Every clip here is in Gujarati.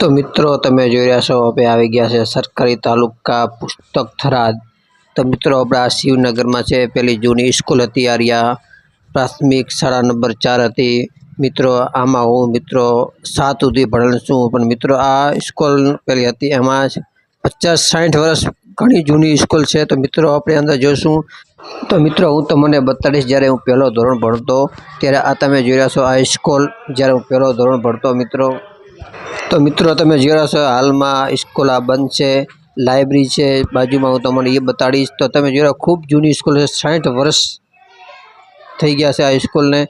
તો મિત્રો, તમે જોઈ રહ્યા છો, હવે આવી ગયા છે સરકારી તાલુકા પુસ્તક થરાદ. તો મિત્રો, આપણા શિવનગરમાં છે, પેલી જૂની સ્કૂલ હતી આર્યા પ્રાથમિક શાળા નંબર ચાર હતી. મિત્રો, આમાં હું, મિત્રો, સાત સુધી ભણેલ છું, પણ મિત્રો, આ સ્કૂલ પેલી હતી, એમાં પચાસ સાઠ વર્ષ ઘણી જૂની સ્કૂલ છે. તો મિત્રો, આપણે અંદર જોઈશું તો મિત્રો, હું તમને બતાડીશ, જ્યારે હું પહેલો ધોરણ ભણતો, ત્યારે આ તમે જોઈ રહ્યા છો, આ સ્કૂલ જ્યારે હું પહેલો ધોરણ ભણતો, મિત્રો તો મિત્રો, તમે રહ્યા છો, હાલમાં સ્કૂલ આ બંધ છે, લાઇબ્રેરી છે, બાજુમાં હું તમને એ બતાડીશ. તો તમે રહ્યા ખૂબ જૂની સ્કૂલ છે, સાઠ વર્ષ થઈ ગયા છે આ સ્કૂલને.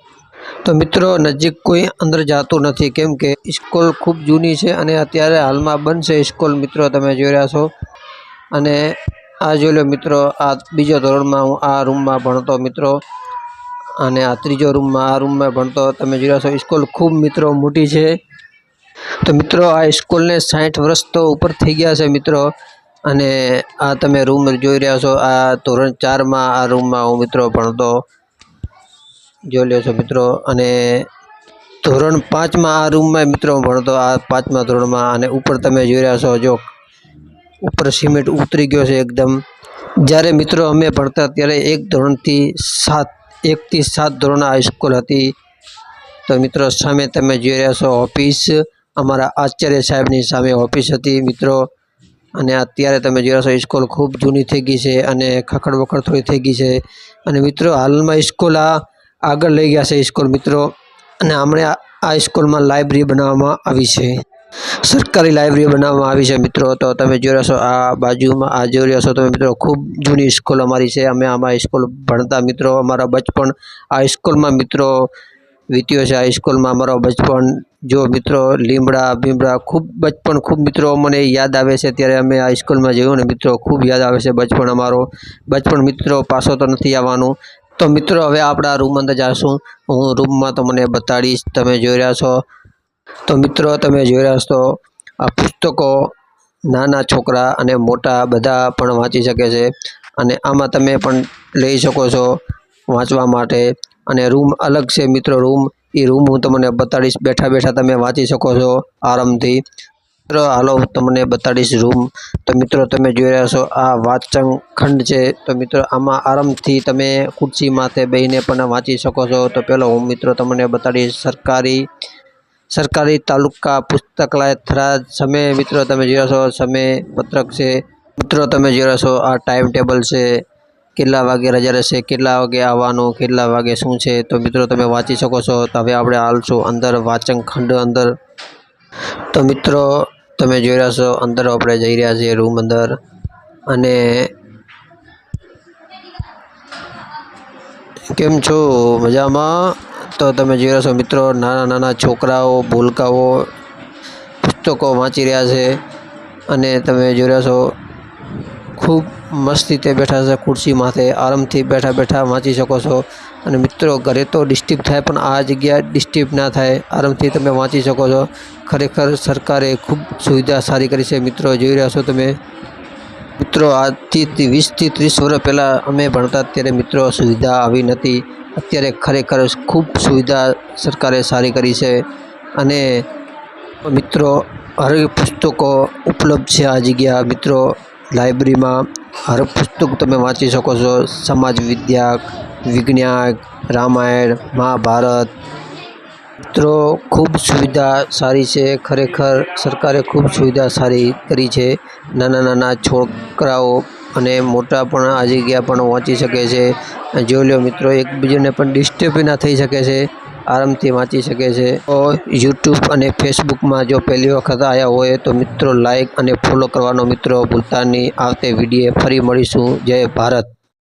તો મિત્રો, નજીક કોઈ અંદર જાતું નથી, કેમ કે સ્કૂલ ખૂબ જૂની છે અને અત્યારે હાલમાં બંધ છે સ્કૂલ, મિત્રો, તમે જોઈ રહ્યા છો. અને આ જોઈ લો મિત્રો, આ બીજો ધોરણમાં હું આ રૂમમાં ભણતો મિત્રો. અને આ ત્રીજો રૂમમાં આ રૂમમાં ભણતો, તમે જોઈ રહ્યા છો, સ્કૂલ ખૂબ મિત્રો મોટી છે. તો મિત્રો, આ સ્કૂલને સાઠ વર્ષ તો ઉપર થઈ ગયા છે મિત્રો. અને આ તમે રૂમ જોઈ રહ્યા છો, આ ધોરણ ચારમાં આ રૂમમાં હું મિત્રો ભણતો જોઈ લ્યો છો મિત્રો. અને ધોરણ પાંચમાં આ રૂમમાં મિત્રો ભણતો, આ પાંચમા ધોરણમાં. અને ઉપર તમે જોઈ રહ્યા છો, જો ઉપર સિમેન્ટ ઉતરી ગયો છે એકદમ. જ્યારે મિત્રો અમે ભણતા ત્યારે એક ધોરણથી સાત, એકથી સાત ધોરણ આ સ્કૂલ હતી. તો મિત્રો સામે તમે જોઈ રહ્યા છો ઓફિસ. અમારા આચાર્ય સાહેબની સામે ઓફિસ હતી, મિત્રો. અને અત્યારે તમે જોયા છો, સ્કૂલ ખૂબ જૂની થઈ ગઈ છે અને ખખડ વખડ થોડી થઈ ગઈ છે. અને મિત્રો, હાલમાં સ્કૂલ આ આગળ લઈ ગયા છે સ્કૂલ, મિત્રો. અને હમણે આ- આ સ્કૂલમાં લાઇબ્રેરી બનાવવામાં આવી છે. સરકારી લાઇબ્રેરી બનાવવામાં આવી છે, મિત્રો. તો તમે જોઈ રહ્યા છો, આ બાજુમાં, આ જોઈ રહ્યા છો તમે, મિત્રો. ખૂબ જૂની સ્કૂલ અમારી છે. અમે આમાં સ્કૂલ ભણતા, મિત્રો. અમારા બચપણ આ સ્કૂલમાં, મિત્રો, વીત્યો છે. આ સ્કૂલમાં અમારો બચપણ જો મિત્રો લીમડા બીમડા ખૂબ બચપણ ખૂબ મિત્રો મને યાદ આવે છે. ત્યારે અમે આ સ્કૂલમાં જોયું ને મિત્રો ખૂબ યાદ આવે છે બચપણ અમારો. બચપણ મિત્રો પાછો તો નથી આવવાનું. તો મિત્રો હવે આપણા રૂમ અંદર જાશું. હું રૂમમાં તમને બતાડીશ, તમે જોઈ રહ્યા છો. તો મિત્રો તમે જોઈ રહ્યા છો, આ પુસ્તકો નાના છોકરા અને મોટા બધા પણ વાંચી શકે છે. અને આમાં તમે પણ લઈ શકો છો વાંચવા માટે. અને રૂમ અલગ છે મિત્રો રૂમ એ રૂમ હું તમને બતાડીશ. બેઠા બેઠા તમે વાંચી શકો છો આરામથી. મિત્રો, હાલો તમને બતાડીશ રૂમ તો મિત્રો, તમે જોઈ રહ્યા છો, આ વાંચન ખંડ છે. તો મિત્રો, આમાં આરામથી તમે ખુરશી માથે બેહીને પણ વાંચી શકો છો. તો પહેલો હું મિત્રો તમને બતાડીશ. સરકારી સરકારી તાલુકા પુસ્તકાલય થરાદ. સમય, મિત્રો, તમે રહ્યા છો, સમય પત્રક છે. મિત્રો, તમે જોઈ રહ્યા છો, આ ટાઈમ ટેબલ છે. કેટલા વાગે રજા રહેશે, કેટલા વાગે આવવાનું, કેટલા વાગે શું છે? તો મિત્રો, તમે વાંચી શકો છો. તો હવે આપણે હાલશું અંદર વાંચન ખંડ અંદર. તો મિત્રો, તમે જોઈ રહ્યા છો, અંદર આપણે જઈ રહ્યા છીએ રૂમ અંદર. અને કેમ છો? મજામાં? તો તમે જોઈ રહ્યા છો મિત્રો, નાના નાના છોકરાઓ, ભૂલકાઓ, પુસ્તકો વાંચી રહ્યા છે. અને તમે જોઈ રહ્યા છો ખૂબ મસ્ત રીતે બેઠા છે ખુરશી માથે. આરામથી બેઠા બેઠા વાંચી શકો છો. અને મિત્રો, ઘરે તો ડિસ્ટર્બ થાય, પણ આ જગ્યા ડિસ્ટર્બ ના થાય. આરામથી તમે વાંચી શકો છો. ખરેખર સરકારે ખૂબ સુવિધા સારી કરી છે. મિત્રો, જોઈ રહ્યા છો તમે? મિત્રો, આજથી વીસથી ત્રીસ વર્ષ પહેલાં અમે ભણતા ત્યારે મિત્રો સુવિધા આવી નથી અત્યારે ખરેખર ખૂબ સુવિધા સરકારે સારી કરી છે. અને મિત્રો હર પુસ્તકો ઉપલબ્ધ છે આ જગ્યા. મિત્રો લાઇબ્રેરીમાં હર પુસ્તક તમે વાંચી શકો છો. સમાજ વિદ્યા વિજ્ઞાન, રામાયણ, મહાભારત. મિત્રો, ખૂબ સુવિધા સારી છે. ખરેખર સરકારે ખૂબ સુવિધા સારી કરી છે. નાના નાના છોકરાઓ અને મોટા પણ આ જગ્યા પણ વાંચી શકે છે. જોઈ લો મિત્રો, એકબીજાને પણ ડિસ્ટર્બ ના થઈ શકે છે. આરામથી વાંચી શકે છે. તો યુટ્યુબ અને ફેસબુકમાં જો પહેલી વખત આવ્યા હોય તો મિત્રો લાઈક અને ફોલો કરવાનો મિત્રો ભૂલતા નહીં. આવતે વીડિયો ફરી મળીશું. જય ભારત.